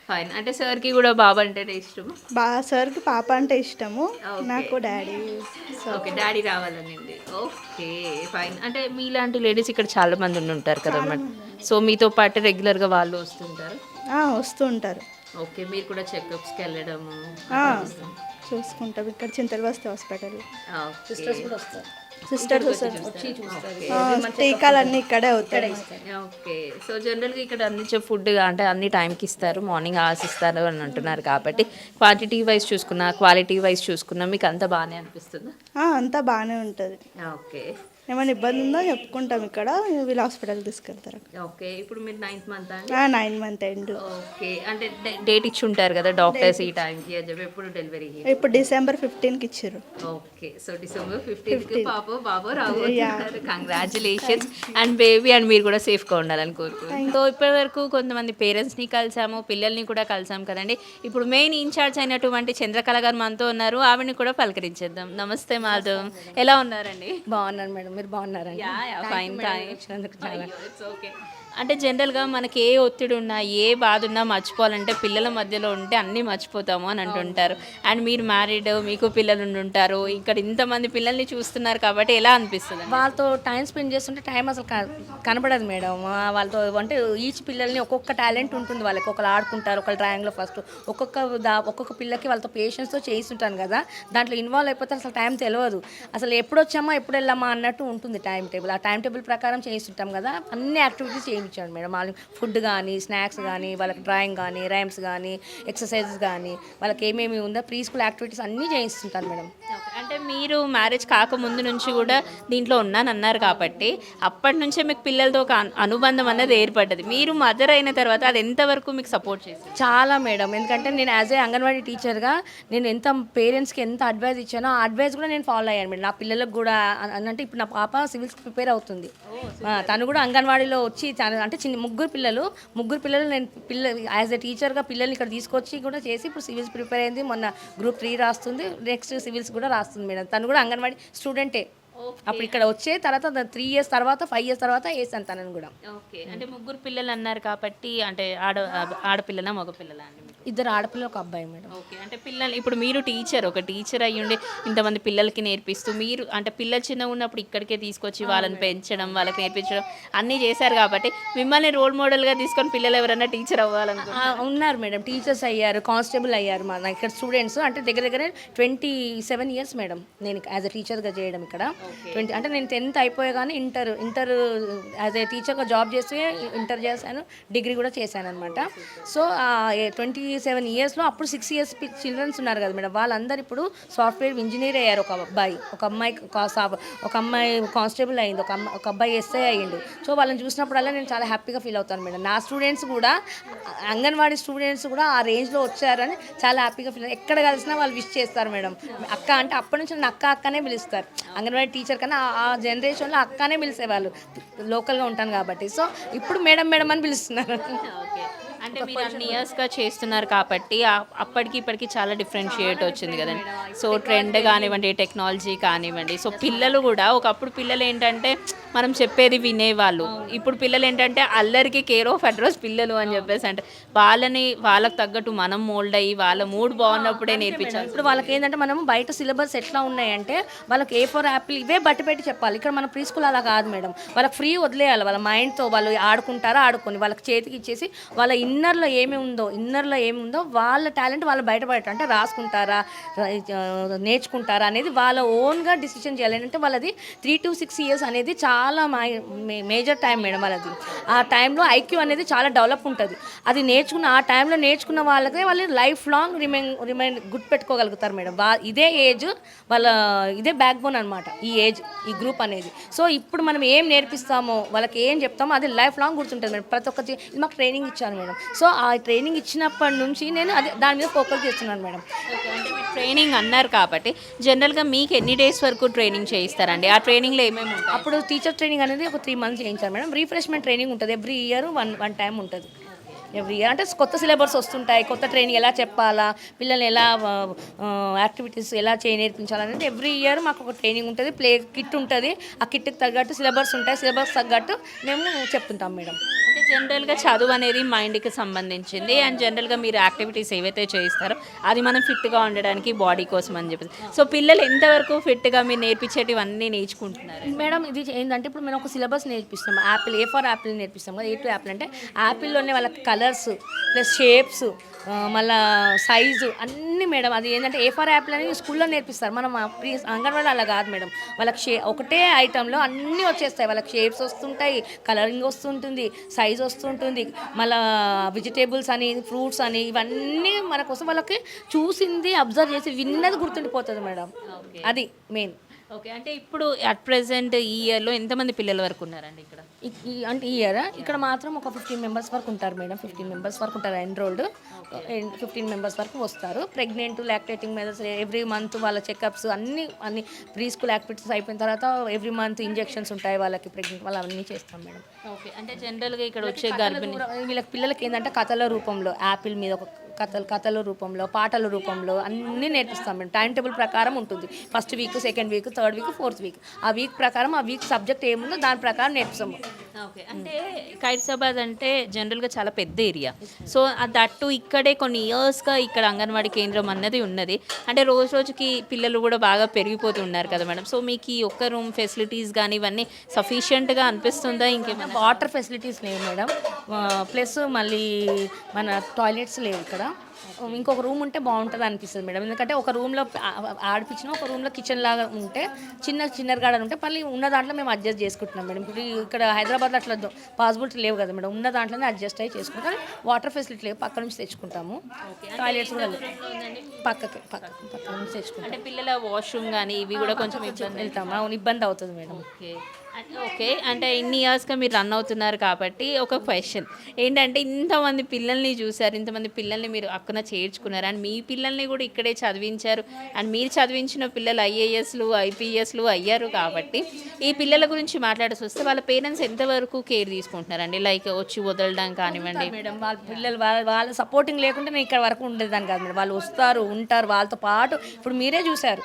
ఫైన్ అంటే సార్కి కూడా బాబు అంటేనే ఇష్టం బా సార్కి పాప అంటే ఇష్టము. నాకు డాడీ. ఓకే డాడీ రావాలనింది. ఓకే ఫైన్ అంటే మీలాంటి లేడీస్ ఇక్కడ చాలా మంది ఉండి ఉంటారు కదా సో మీతో పాటు రెగ్యులర్గా వాళ్ళు వస్తుంటారు? ఆ, వస్తూ ఉంటారు. ఓకే మీరు కూడా చెకప్స్కి వెళ్ళడము. ఆ, చూసుకుంటాం. ఇక్కడ చింతలబస్తి హాస్పిటల్. సిస్టర్స్ కూడా సిస్టర్స్ టీకాలన్నీ ఇక్కడే అవుతాయి. ఓకే. సో జనరల్గా ఇక్కడ అందించే ఫుడ్ అంటే అన్ని టైంకి ఇస్తారు. మార్నింగ్ అవర్స్ ఇస్తారు అని అంటున్నారు కాబట్టి. క్వాంటిటీ వైజ్ చూసుకున్నా క్వాలిటీ వైజ్ చూసుకున్నా మీకు అంతా బాగానే అనిపిస్తుందా? ఆ, అంతా బాగానే ఉంటుంది. ఓకే. ఏమైనా ఇబ్బంది ఉందో? చెప్పుకుంటాం ఇక్కడ. వీళ్ళు హాస్పిటల్కి తీసుకెళ్తారు ఓకే ఇప్పుడు మీరు ninth month nine month end okay అంటే డేట్ ఇచ్చి ఉంటారు కదా డాక్టర్స్ ఈ టైంకి అని చెప్పి ఎప్పుడు డెలివరీ ఇప్పుడు డిసెంబర్ ఫిఫ్టీన్కి ఇచ్చారు. ఓకే సో డిసెంబర్ ఫిఫ్టీన్త్ పాప బాబు రాబోతున్నారు. కంగ్రాచులేషన్స్ అండ్ బేబీ అండ్ మీరు కూడా సేఫ్గా ఉండాలని కోరుకుంటున్నాను సో ఇప్పటి వరకు కొంతమంది పేరెంట్స్ని కలిసాము పిల్లల్ని కూడా కలిసాం కదండి. ఇప్పుడు మెయిన్ ఇన్ఛార్జ్ అయినటువంటి చంద్రకళ గారు మనతో ఉన్నారు. ఆవిడని కూడా పలకరించేద్దాం. నమస్తే మాధవ్. ఎలా ఉన్నారండి? బాగున్నాను మేడం. మీరు బాగున్నారండి. ఫైన్ వచ్చినందుకు చాలా ఓకే అంటే జనరల్గా మనకి ఏ ఒత్తిడి ఉన్నా ఏ బాధ ఉన్నా మర్చిపోవాలంటే పిల్లల మధ్యలో ఉంటే అన్నీ మర్చిపోతాము అని అంటుంటారు. అండ్ మీరు మ్యారీడ్ మీకు పిల్లలు ఉండి ఉంటారు. ఇక్కడ ఇంతమంది పిల్లల్ని చూస్తున్నారు కాబట్టి ఎలా అనిపిస్తుంది? వాళ్ళతో టైం స్పెండ్ చేస్తుంటే టైం అసలు కనబడదు మేడం. వాళ్ళతో అంటే ఈచ్ పిల్లల్ని ఒక్కొక్క టాలెంట్ ఉంటుంది వాళ్ళకి. ఒకళ్ళు ఆడుకుంటారు ఒకళ్ళు డ్రాయింగ్లో ఫస్ట్ ఒక్కొక్క దా ఒక్కొక్క పిల్లకి వాళ్ళతో పేషెన్స్తో చేయిస్తుంటాను కదా. దాంట్లో ఇన్వాల్వ్ అయిపోతే అసలు టైం తెలియదు అసలు ఎప్పుడు వచ్చామా ఎప్పుడు వెళ్ళామా అన్నట్టు ఉంటుంది టైం టేబుల్. ఆ టైం టేబుల్ ప్రకారం చేయిస్తుంటాం కదా అన్ని యాక్టివిటీస్ చేయించాను మేడం. వాళ్ళకి ఫుడ్ కానీ స్నాక్స్ కానీ వాళ్ళకి డ్రాయింగ్ కానీ రైమ్స్ కానీ ఎక్సర్సైజెస్ కానీ వాళ్ళకి ఏమేమి ఉందో ప్రీ స్కూల్ యాక్టివిటీస్ అన్నీ చేయిస్తుంటాను మేడం. మీరు మ్యారేజ్ కాకముందు నుంచి కూడా దీంట్లో ఉన్నానన్నారు కాబట్టి అప్పటి నుంచే మీకు పిల్లలతో ఒక అను- అనుబంధం అన్నది ఏర్పడ్డది. మీరు మదర్ అయిన తర్వాత అది ఎంతవరకు మీకు సపోర్ట్ చేసింది? చాలా మేడం. ఎందుకంటే నేను యాజ్ ఏ అంగన్వాడీ టీచర్గా నేను ఎంత పేరెంట్స్కి ఎంత అడ్వైస్ ఇచ్చానో ఆ అడ్వైస్ కూడా నేను ఫాలో అయ్యాను మేడం. నా పిల్లలకు కూడా అ- అంటే ఇప్పుడు నా పాప సివిల్స్ ప్రిపేర్ అవుతుంది. ఆ, తను కూడా అంగన్వాడీలో వచ్చి తను అంటే చిన్న ముగ్గురు పిల్లలు ముగ్గురు పిల్లలు నేను పిల్ల యాజ్ ఎ టీచర్గా పిల్లల్ని ఇక్కడ తీసుకొచ్చి కూడా చేసి ఇప్పుడు సివిల్స్ ప్రిపేర్ అయింది. మొన్న గ్రూప్ త్రీ రాస్తుంది. నెక్స్ట్ సివిల్స్ కూడా రాస్తుంది మేడం. తను కూడా అంగన్వాడీ స్టూడెంటే. అప్పుడు ఇక్కడ వచ్చే తర్వాత త్రీ ఇయర్స్ తర్వాత ఫైవ్ ఇయర్స్ తర్వాత వేసాను తనని కూడా. ఓకే. అంటే ముగ్గురు పిల్లలు అన్నారు కాబట్టి అంటే ఆడ ఆడపిల్లలా మగపిల్లలా అండి? ఇద్దరు ఆడపిల్లలు ఒక అబ్బాయి మేడం. ఓకే. అంటే పిల్లలు ఇప్పుడు మీరు టీచర్ ఒక టీచర్ అయ్యుండి ఇంతమంది పిల్లలకి నేర్పిస్తూ మీరు అంటే పిల్లలు చిన్నగా ఉన్నప్పుడు ఇక్కడికే తీసుకొచ్చి వాళ్ళని పెంచడం వాళ్ళకి నేర్పించడం అన్నీ చేశారు కాబట్టి మిమ్మల్ని రోల్ మోడల్గా తీసుకొని పిల్లలు ఎవరైనా టీచర్ అవ్వాలనుకో ఆ, ఉన్నారు మేడం. టీచర్స్ అయ్యారు కానిస్టేబుల్ అయ్యారు మా ఇక్కడ స్టూడెంట్స్ అంటే దగ్గర దగ్గర ట్వంటీ సెవెన్ ఇయర్స్ మేడం నేను యాజ్ ఎ టీచర్గా చేయడం ఇక్కడ. ట్వంటీ అంటే నేను టెన్త్ అయిపోయా కానీ ఇంటర్ ఇంటర్ యాజ్ ఏ టీచర్గా జాబ్ చేస్తే ఇంటర్ చేశాను డిగ్రీ కూడా చేశాను అనమాట సో ట్వంటీ సెవెన్ ఇయర్స్లో అప్పుడు సిక్స్ ఇయర్స్ చిల్డ్రన్స్ ఉన్నారు కదా మేడం. వాళ్ళందరూ ఇప్పుడు సాఫ్ట్వేర్ ఇంజనీర్ అయ్యారు ఒక అబ్బాయి ఒక అమ్మాయి ఒక అమ్మాయి కానిస్టేబుల్ అయింది ఒక అమ్మాయి ఒక అబ్బాయి ఎస్ఐ అయ్యిండు. సో వాళ్ళని చూసినప్పుడల్లా నేను చాలా హ్యాపీగా ఫీల్ అవుతాను మేడం. నా స్టూడెంట్స్ కూడా అంగన్వాడీ స్టూడెంట్స్ కూడా ఆ రేంజ్లో వచ్చారని చాలా హ్యాపీగా ఫీల్ ఎక్కడ కలిసినా వాళ్ళు విష్ చేస్తారు మేడం. అక్క అంటే అప్పటి నుంచి అక్క అక్కనే పిలుస్తారు. అంగన్వాడీ టీచర్ కన్నా ఆ- జనరేషన్లో అక్కనే పిలిచేవాళ్ళు. లోకల్గా ఉంటాను కాబట్టి. సో ఇప్పుడు మేడం మేడం అని పిలుస్తున్నారు. అంటే మీరు అన్ని ఇయర్స్గా చేస్తున్నారు కాబట్టి అప్పటికి ఇప్పటికి చాలా డిఫరెన్షియేట్ వచ్చింది కదండి. సో ట్రెండ్ కానివ్వండి టెక్నాలజీ కానివ్వండి. సో పిల్లలు కూడా ఒకప్పుడు పిల్లలు ఏంటంటే మనం చెప్పేది వినేవాళ్ళు. ఇప్పుడు పిల్లలు ఏంటంటే అల్లరికి కేర్ ఆఫ్ అడ్రస్ పిల్లలు అని చెప్పేసి అంటే వాళ్ళని వాళ్ళకి తగ్గట్టు మనం మోల్డ్ అయ్యి వాళ్ళ మూడ్ బాగున్నప్పుడే నేర్పించాలి. ఇప్పుడు వాళ్ళకి ఏంటంటే మనం బయట సిలబస్ ఎట్లా ఉన్నాయంటే వాళ్ళకి ఏ ఫోర్ యాపిల్ ఇవే బట్టి పెట్టి చెప్పాలి. ఇక్కడ మన ప్రీ స్కూల్ అలా కాదు మేడం. వాళ్ళకి ఫ్రీ వదిలేయాలి. వాళ్ళ మైండ్తో వాళ్ళు ఆడుకుంటారా ఆడుకొని వాళ్ళకి చేతికి ఇచ్చేసి వాళ్ళ ఇన్నర్లో ఏమి ఉందో ఇన్నర్లో ఏమి ఉందో వాళ్ళ టాలెంట్ వాళ్ళు బయటపడటం అంటే రాసుకుంటారా నేర్చుకుంటారా అనేది వాళ్ళ ఓన్గా డిసిషన్ చేయాలి. ఏంటంటే వాళ్ళది త్రీ టు సిక్స్ ఇయర్స్ అనేది చాలా చాలా మేజర్ టైం మేడం వాళ్ళది. ఆ టైంలో ఐక్యూ అనేది చాలా డెవలప్ ఉంటుంది. అది నేర్చుకున్న ఆ టైంలో నేర్చుకున్న వాళ్ళకే వాళ్ళు లైఫ్ లాంగ్ రిమైన్ రిమైన్ గుర్తు పెట్టుకోగలుగుతారు మేడం. వా ఇదే ఏజ్ వాళ్ళ ఇదే బ్యాక్ బోన్ అనమాట ఈ ఏజ్ ఈ గ్రూప్ అనేది. సో ఇప్పుడు మనం ఏం నేర్పిస్తామో వాళ్ళకి ఏం చెప్తామో అది లైఫ్ లాంగ్ గుర్తుంటుంది మేడం. ప్రతి ఒక్కటి మాకు ట్రైనింగ్ ఇచ్చాను మేడం. సో ఆ ట్రైనింగ్ ఇచ్చినప్పటి నుంచి నేను అది దాని మీద ఫోకస్ చేస్తున్నాను మేడం. ట్రైనింగ్ అన్నారు కాబట్టి జనరల్గా మీకు ఎన్ని డేస్ వరకు ట్రైనింగ్ చేయిస్తారండి? ఆ ట్రైనింగ్లో ఏమేమి అప్పుడు టీచర్ ట్రైనింగ్ అనేది ఒక త్రీ మంత్స్ చేయించారు మేడం. రీఫ్రెష్మెంట్ ట్రైనింగ్ ఉంటుంది. Every year one one time ఉంటుంది. ఎవ్రీ ఇయర్ అంటే కొత్త సిలబస్ వస్తుంటాయి కొత్త ట్రైనింగ్ ఎలా చెప్పాలా పిల్లల్ని ఎలా యాక్టివిటీస్ ఎలా చేయ నేర్పించాలనేది ఎవ్రీ ఇయర్ మాకు ఒక ట్రైనింగ్ ఉంటుంది ప్లే కిట్ ఉంటుంది ఆ కిట్కి తగ్గట్టు సిలబస్ ఉంటాయి సిలబస్ తగ్గట్టు మేము చెప్తుంటాం మేడం. అంటే జనరల్గా చదువు అనేది మైండ్కి సంబంధించింది అండ్ జనరల్గా మీరు యాక్టివిటీస్ ఏవైతే చేయిస్తారో అది మనం ఫిట్గా ఉండడానికి బాడీ కోసం అని చెప్పేసి. సో పిల్లలు ఎంతవరకు ఫిట్గా మీరు నేర్పించేటివన్నీ నేర్చుకుంటున్నారు? మేడం ఇది ఏంటంటే ఇప్పుడు మేము ఒక సిలబస్ నేర్పిస్తాం యాపిల్ ఏ ఫర్ యాపిల్ నేర్పిస్తాం కదా ఏ టు యాపిల్ అంటే యాపిల్లోనే వాళ్ళకి కలర్స్ ప్లస్ షేప్స్ మళ్ళా సైజు అన్నీ మేడం. అది ఏంటంటే ఏ ఫర్ యాపిల్ అనేది స్కూల్లో నేర్పిస్తారు. మనం అంగన్వాడీ అలా కాదు మేడం. వాళ్ళకి షే ఒకటే ఐటెంలో అన్నీ వచ్చేస్తాయి. వాళ్ళకి షేప్స్ వస్తుంటాయి కలరింగ్ వస్తుంటుంది సైజ్ వస్తుంటుంది. మళ్ళా వెజిటేబుల్స్ అని ఫ్రూట్స్ అని ఇవన్నీ మన కోసం వాళ్ళకి చూసింది అబ్జర్వ్ చేసి విన్నది గుర్తుండిపోతుంది మేడం. అది మెయిన్ ఓకే అంటే ఇప్పుడు అట్ ప్రెసెంట్ ఈ ఇయర్లో ఎంతమంది పిల్లల వరకు ఉన్నారండి ఇక్కడ? ఈ- అంటే ఈ ఇయర్ ఇక్కడ మాత్రం ఒక ఫిఫ్టీన్ మెంబర్స్ వరకు ఉంటారు మేడం. ఫిఫ్టీన్ మెంబర్స్ వరకు ఉంటారు ఎన్రోల్డ్ ఫిఫ్టీన్ మెంబర్స్ వరకు వస్తారు. Pregnant lactating mothers every month వాళ్ళ చెకప్స్ అన్ని అన్ని ప్రీ స్కూల్ యాక్టివిటీస్ అయిపోయిన తర్వాత ఎవ్రీ మంత్ ఇంజెక్షన్స్ ఉంటాయి వాళ్ళకి ప్రెగ్నెంట్ వాళ్ళు అన్నీ చేస్తాం మేడం. ఓకే అంటే జనరల్గా ఇక్కడ వచ్చే గర్భిణి వీళ్ళకి పిల్లలకి ఏంటంటే కథల రూపంలో యాపిల్ మీద ఒక కథలు కథల రూపంలో పాటల రూపంలో అన్నీ నేర్పిస్తాం మేము. టైం టేబుల్ ప్రకారం ఉంటుంది. First week second week third week fourth week ఆ వీక్ ప్రకారం ఆ వీక్ సబ్జెక్ట్ ఏముందో దాని ప్రకారం నేర్పిస్తాము. ఓకే అంటే ఖైరసాబాద్ అంటే జనరల్గా చాలా పెద్ద ఏరియా సో దట్టు ఇక్కడే కొన్ని ఇయర్స్గా ఇక్కడ అంగన్వాడీ కేంద్రం అన్నది ఉన్నది. అంటే రోజు రోజుకి పిల్లలు కూడా బాగా పెరిగిపోతున్నారు కదా మేడం. సో మీకు ఈ ఒక్క రూమ్ ఫెసిలిటీస్ కానీ ఇవన్నీ సఫిషియెంట్గా అనిపిస్తుందా ఇంకేమైనా? వాటర్ ఫెసిలిటీస్ లేవు మేడం. ప్లస్ మళ్ళీ మన టాయిలెట్స్ లేవు ఇక్కడ. ఇంకొక రూమ్ ఉంటే బాగుంటుంది అనిపిస్తుంది మేడం. ఎందుకంటే ఒక రూమ్లో ఆడిపించిన ఒక రూమ్లో కిచెన్ లాగా ఉంటే చిన్న చిన్న గార్డెన్ ఉంటే మళ్ళీ ఉన్న దాంట్లో మేము అడ్జస్ట్ చేసుకుంటున్నాం మేడం. ఇప్పుడు ఇక్కడ హైదరాబాద్లో అట్లా పాసిబిలిటీ లేవు కదా మేడం. ఉన్న దాంట్లోనే అడ్జస్ట్ అయ్యి చేసుకుంటాం. వాటర్ ఫెసిలిటీ లేవు. పక్క నుంచి తెచ్చుకుంటాము. టాయిలెట్స్ కూడా లేవు. పక్కకి పక్క పక్క నుంచి తెచ్చుకుంటాం. అంటే పిల్లల వాష్రూమ్ కానీ ఇవి కూడా కొంచెం ఇబ్బంది వెళ్తాము అవును ఇబ్బంది అవుతుంది మేడం. ఓకే. ఓకే అంటే ఇన్ని ఇయర్స్గా మీరు రన్ అవుతున్నారు కాబట్టి ఒక క్వశ్చన్ ఏంటంటే ఇంతమంది పిల్లల్ని చూశారు ఇంతమంది పిల్లల్ని మీరు అక్కన చేర్చుకున్నారు అండ్ మీ పిల్లల్ని కూడా ఇక్కడే చదివించారు అండ్ మీరు చదివించిన పిల్లలు ఐఏఎస్లు ఐపీఎస్లు అయ్యారు కాబట్టి ఈ పిల్లల గురించి మాట్లాడాల్సి వస్తే వాళ్ళ పేరెంట్స్ ఎంతవరకు కేర్ తీసుకుంటున్నారండి? లైక్ వచ్చి వదలడం కానివ్వండి. మేడం. వాళ్ళ పిల్లలు వాళ్ళ వాళ్ళ సపోర్టింగ్ లేకుంటే నేను ఇక్కడ వరకు ఉండేదాన్ని కాదు మేడం. వాళ్ళు వస్తారు ఉంటారు వాళ్ళతో పాటు ఇప్పుడు మీరే చూశారు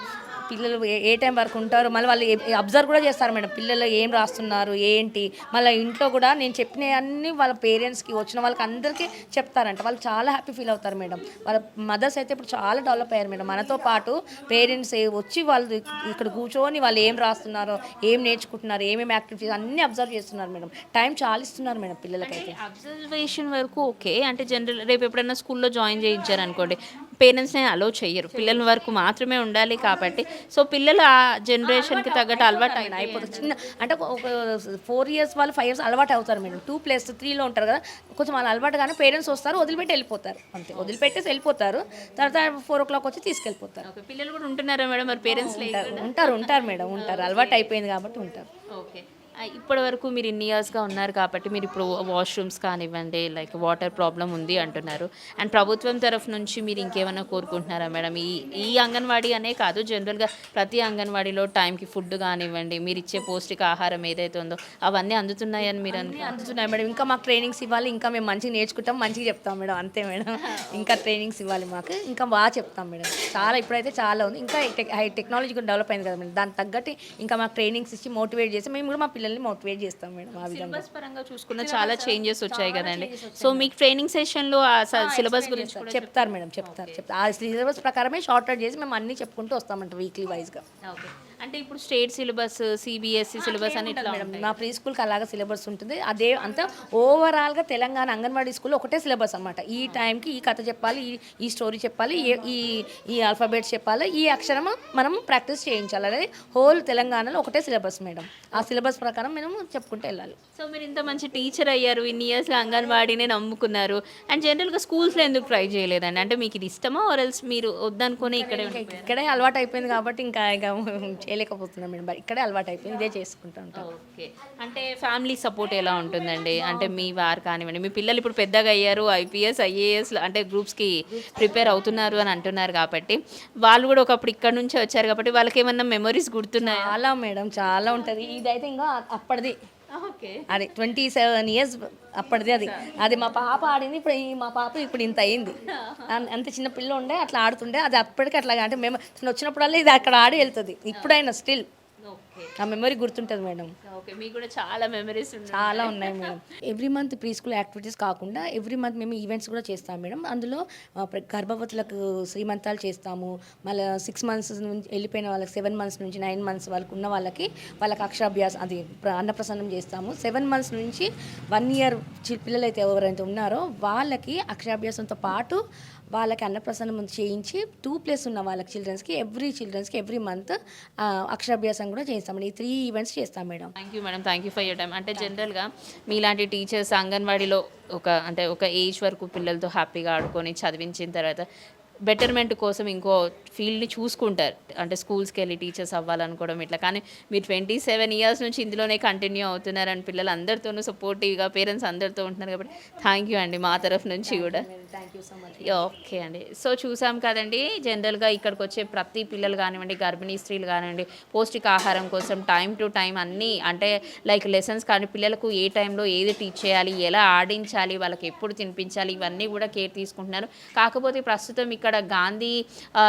పిల్లలు ఏ- ఏ టైం వరకు ఉంటారు? మళ్ళీ వాళ్ళు అబ్జర్వ్ కూడా చేస్తారు మేడం పిల్లలు ఏం రాస్తున్నారు ఏంటి? మళ్ళీ ఇంట్లో కూడా నేను చెప్పిన అన్ని వాళ్ళ పేరెంట్స్కి వచ్చిన వాళ్ళకి అందరికీ చెప్తారంట. వాళ్ళు చాలా హ్యాపీ ఫీల్ అవుతారు మేడం. వాళ్ళ మదర్స్ అయితే ఇప్పుడు చాలా డెవలప్ అయ్యారు మేడం. మనతో పాటు పేరెంట్స్ వచ్చి వాళ్ళు ఇక్కడ కూర్చొని వాళ్ళు ఏం రాస్తున్నారో ఏం నేర్చుకుంటున్నారు ఏమేమి యాక్టివిటీస్ అన్నీ అబ్జర్వ్ చేస్తున్నారు మేడం. టైం చాలా ఇస్తున్నారు మేడం పిల్లలకైతే. అబ్జర్వేషన్ వరకు ఓకే. అంటే జనరల్ రేపు ఎప్పుడైనా స్కూల్లో జాయిన్ చేయించారు అనుకోండి పేరెంట్స్ని అలో చేయరు పిల్లల వరకు మాత్రమే ఉండాలి కాబట్టి సో పిల్లలు ఆ జనరేషన్కి తగ్గట్టు అలవాటు అయినాయి అయిపోతుంది చిన్న అంటే ఒక- ఫోర్ ఇయర్స్ వాళ్ళు ఫైవ్ ఇయర్స్ అలవాటు అవుతారు మేడం. టూ ప్లస్ త్రీలో ఉంటారు కదా. కొంచెం వాళ్ళు అలవాటు కానీ పేరెంట్స్ వస్తారు వదిలిపెట్టి వెళ్ళిపోతారు. అంతే. వదిలిపెట్టేసి వెళ్ళిపోతారు. తర్వాత ఫోర్ ఓ క్లాక్ వచ్చి తీసుకెళ్ళిపోతారు. పిల్లలు కూడా ఉంటున్నారా మేడం? మరి పేరెంట్స్ ఉంటారు ఉంటారు. ఉంటారు మేడం. ఉంటారు. అలవాటు అయిపోయింది కాబట్టి ఉంటారు. ఇప్పటి వరకు మీరు ఇన్ని ఇయర్స్గా ఉన్నారు కాబట్టి మీరు ఇప్పుడు వాష్రూమ్స్ కానివ్వండి లైక్ వాటర్ ప్రాబ్లం ఉంది అంటున్నారు. అండ్ ప్రభుత్వం తరఫు నుంచి మీరు ఇంకేమైనా కోరుకుంటున్నారా మేడం? ఈ ఈ అంగన్వాడీ అనే కాదు జనరల్గా ప్రతి అంగన్వాడీలో టైంకి ఫుడ్ కానివ్వండి మీరు ఇచ్చే పౌష్టిక ఆహారం ఏదైతే ఉందో అవన్నీ అందుతున్నాయని మీరు అను అందుతున్నాయి మేడం. ఇంకా మాకు ట్రైనింగ్స్ ఇవ్వాలి ఇంకా మేము మంచిగా నేర్చుకుంటాం మంచిగా చెప్తాం మేడం. అంతే మేడం. ఇంకా ట్రైనింగ్స్ ఇవ్వాలి మాకు. ఇంకా బాగా చెప్తాం మేడం. చాలా ఇప్పుడైతే చాలా ఉంది. ఇంకా టెక్నాలజీ కూడా డెవలప్ అయింది కదా మేడం. దానికి తగ్గట్టు ఇంకా మాకు ట్రైనింగ్స్ ఇచ్చి మోటివేట్ చేసి మేము కూడా మా పిల్లల్ని మోటివేట్ చేస్తాం మేడం ఆ విధంగా. సిలబస్ పరంగా చూసుకున్న చాలా చేంజెస్ వచ్చాయి కదండి. సో మీకు ట్రైనింగ్ సెషన్లో ఆ సిలబస్ గురించి కూడా చెప్తారు మేడం చెప్తారు. చెప్తారు ఆ సిలబస్ ప్రకారమే షార్ట్ అవుట్ చేసి మేము అన్ని చెప్పుకుంటూ వస్తామంట వీక్లీ వైజ్గా ఓకే. అంటే ఇప్పుడు స్టేట్ సిలబస్ సిబిఎస్ఈ సిలబస్ అని ఇట్లా మేడం మా ప్రీ స్కూల్కి అలాగా సిలబస్ ఉంటుంది. అదే అంతా ఓవరాల్గా తెలంగాణ అంగన్వాడీ స్కూల్లో ఒకటే సిలబస్ అన్నమాట. ఈ టైంకి ఈ కథ చెప్పాలి ఈ ఈ స్టోరీ చెప్పాలి ఈ ఈ ఆల్ఫాబెట్స్ చెప్పాలి ఈ అక్షరం మనం ప్రాక్టీస్ చేయించాలి. అనేది హోల్ తెలంగాణలో ఒకటే సిలబస్ మేడం. ఆ సిలబస్ ప్రకారం మేము చెప్పుకుంటూ వెళ్ళాలి. సో మీరు ఇంత మంచి టీచర్ అయ్యారు ఇన్ని ఇయర్స్లో అంగన్వాడీనే నమ్ముకున్నారు. అండ్ జనరల్గా స్కూల్స్లో ఎందుకు ట్రై చేయలేదండి? అంటే మీకు ఇది ఇష్టమా? ఆర్ఎల్స్ మీరు వద్దనుకుని ఇక్కడే? ఇక్కడే అలవాటు అయిపోయింది కాబట్టి ఇంకా ఇంకా చేయలేకపోతున్నాం మేడం. బట్ ఇక్కడే అలవాటు అయిపోయింది ఇదే చేసుకుంటూ ఉంటాం. ఓకే. అంటే ఫ్యామిలీ సపోర్ట్ ఎలా ఉంటుందండి? అంటే మీ వారు కానివ్వండి మీ పిల్లలు ఇప్పుడు పెద్దగా అయ్యారు ఐపీఎస్ ఐఏఎస్ అంటే గ్రూప్స్కి ప్రిపేర్ అవుతున్నారు అని అంటున్నారు కాబట్టి వాళ్ళు కూడా ఒకప్పుడు ఇక్కడ నుంచే వచ్చారు కాబట్టి వాళ్ళకి ఏమన్నా మెమరీస్ గుర్తున్నాయా? చాలా మేడం చాలా ఉంటుంది. ఇదైతే ఇంకా అప్పటిది. అది ట్వంటీ సెవెన్ ఇయర్స్ అప్పటిది అది. అది మా పాప ఆడింది ఇప్పుడు ఈ మా పాప ఇప్పుడు ఇంత అయింది. అన్- అంత చిన్న పిల్ల ఉండే అట్లా ఆడుతుండే అది అప్పటికి అట్లా అంటే మేము వచ్చినప్పుడల్లా ఇది అక్కడ ఆడి వెళ్తుంది. ఇప్పుడైనా స్టిల్ ఆ మెమరీ గుర్తుంటుంది మేడం. ఓకే మీకు కూడా చాలా మెమరీస్ ఉన్నాయి. చాలా ఉన్నాయి madam. Every month pre school activities కాకుండా ఎవ్రీ మంత్ మేము ఈవెంట్స్ కూడా చేస్తాం మేడం. అందులో గర్భవతులకు శ్రీమంతాలు చేస్తాము. మళ్ళీ సిక్స్ మంత్స్ నుంచి వెళ్ళిపోయిన వాళ్ళకి సెవెన్ మంత్స్ నుంచి నైన్ మంత్స్ వాళ్ళకి ఉన్న వాళ్ళకి వాళ్ళకి అక్షరాభ్యాసం అది ప్ర- అన్నప్రసన్నం చేస్తాము. సెవెన్ మంత్స్ నుంచి వన్ ఇయర్ పిల్లలు అయితే ఎవరైతే ఉన్నారో వాళ్ళకి అక్షరాభ్యాసంతో పాటు వాళ్ళకి అన్నప్రసన్నం చేయించి టూ ప్లేస్ ఉన్న వాళ్ళకి చిల్డ్రన్స్కి ఎవ్రీ చిల్డ్రన్స్కి ఎవ్రీ మంత్ అక్షరాభ్యాసం కూడా చేస్తాం ఈ త్రీ ఈవెంట్స్ చేస్తాం madam. Thank you madam thank you for your time అంటే జనరల్గా మీలాంటి టీచర్స్ అంగన్వాడీలో ఒక అంటే ఒక ఏజ్ వరకు పిల్లలతో హ్యాపీగా ఆడుకొని చదివించిన తర్వాత బెటర్మెంట్ కోసం ఇంకో ఫీల్డ్ని చూసుకుంటారు. అంటే స్కూల్స్కి వెళ్ళి టీచర్స్ అవ్వాలనుకోవడం ఇట్లా. కానీ మీరు ట్వంటీ సెవెన్ ఇయర్స్ నుంచి ఇందులోనే కంటిన్యూ అవుతున్నారు అని పిల్లలు అందరితోనూ సపోర్టివ్గా పేరెంట్స్ అందరితో ఉంటున్నారు కాబట్టి థ్యాంక్ యూ అండి మా తరఫు నుంచి కూడా. Thank you so much okay అండి. సో చూసాం కదండి జనరల్గా ఇక్కడికి వచ్చే ప్రతి పిల్లలు కానివ్వండి గర్భిణీ స్త్రీలు కానివ్వండి పౌష్టికాహారం కోసం టైం టు టైం అన్నీ అంటే లైక్ లెసన్స్ కానీ పిల్లలకు ఏ టైంలో ఏది టీచ్ చేయాలి ఎలా ఆడించాలి వాళ్ళకి ఎప్పుడు తినిపించాలి ఇవన్నీ కూడా కేర్ తీసుకుంటున్నారు. కాకపోతే ప్రస్తుతం ఇక్కడ గాంధీ ఆ,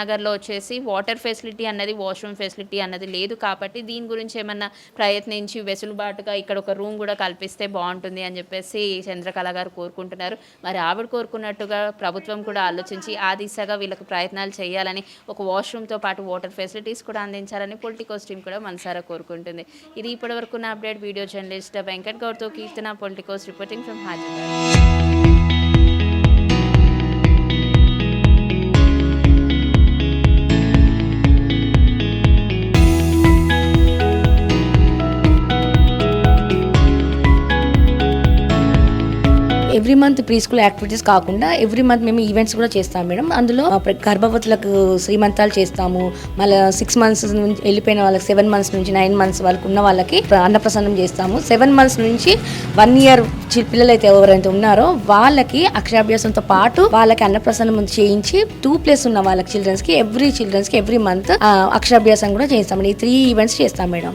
నగర్లో వచ్చేసి వాటర్ ఫెసిలిటీ అన్నది వాష్రూమ్ ఫెసిలిటీ అన్నది లేదు కాబట్టి దీని గురించి ఏమన్నా ప్రయత్నించి వెసులుబాటుగా ఇక్కడ ఒక రూమ్ కూడా కల్పిస్తే బాగుంటుంది అని చెప్పేసి చంద్రకళ గారు కోరుకుంటున్నారు. మరి ఆవిడ కోరుకున్నట్టుగా ప్రభుత్వం కూడా ఆలోచించి ఆ దిశగా వీళ్ళకి ప్రయత్నాలు చేయాలని ఒక వాష్రూమ్తో పాటు వాటర్ ఫెసిలిటీస్ కూడా అందించాలని పొలిటికోస్ టీం కూడా మనసారా కోరుకుంటుంది. ఇది ఇప్పటివరకు నా update. Video journalist Venkat గౌడ్తో Keerthana politicos reporting from Hyderabad every month pre school activities కాకుండా ఎవ్రీ మంత్ మేము ఈవెంట్స్ కూడా చేస్తాం మేడం. అందులో గర్భవతులకు శ్రీమంతాలు చేస్తాము. మళ్ళీ సిక్స్ మంత్స్ నుంచి వెళ్ళిపోయిన వాళ్ళకి సెవెన్ మంత్స్ నుంచి నైన్ మంత్స్ వాళ్ళకి ఉన్న వాళ్ళకి అన్నప్రసన్నం చేస్తాము. సెవెన్ మంత్స్ నుంచి వన్ ఇయర్ పిల్లలు అయితే ఎవరైతే ఉన్నారో వాళ్ళకి అక్షరాభ్యాసంతో పాటు వాళ్ళకి అన్నప్రసన్నం చేయించి టూ ప్లస్ ఉన్న వాళ్ళకి చిల్డ్రన్స్కి ఎవ్రీ చిల్డ్రన్స్కి ఎవ్రీ మంత్ అక్షరాభ్యాసం కూడా చేస్తాం ఈ త్రీ ఈవెంట్స్ చేస్తాం madam.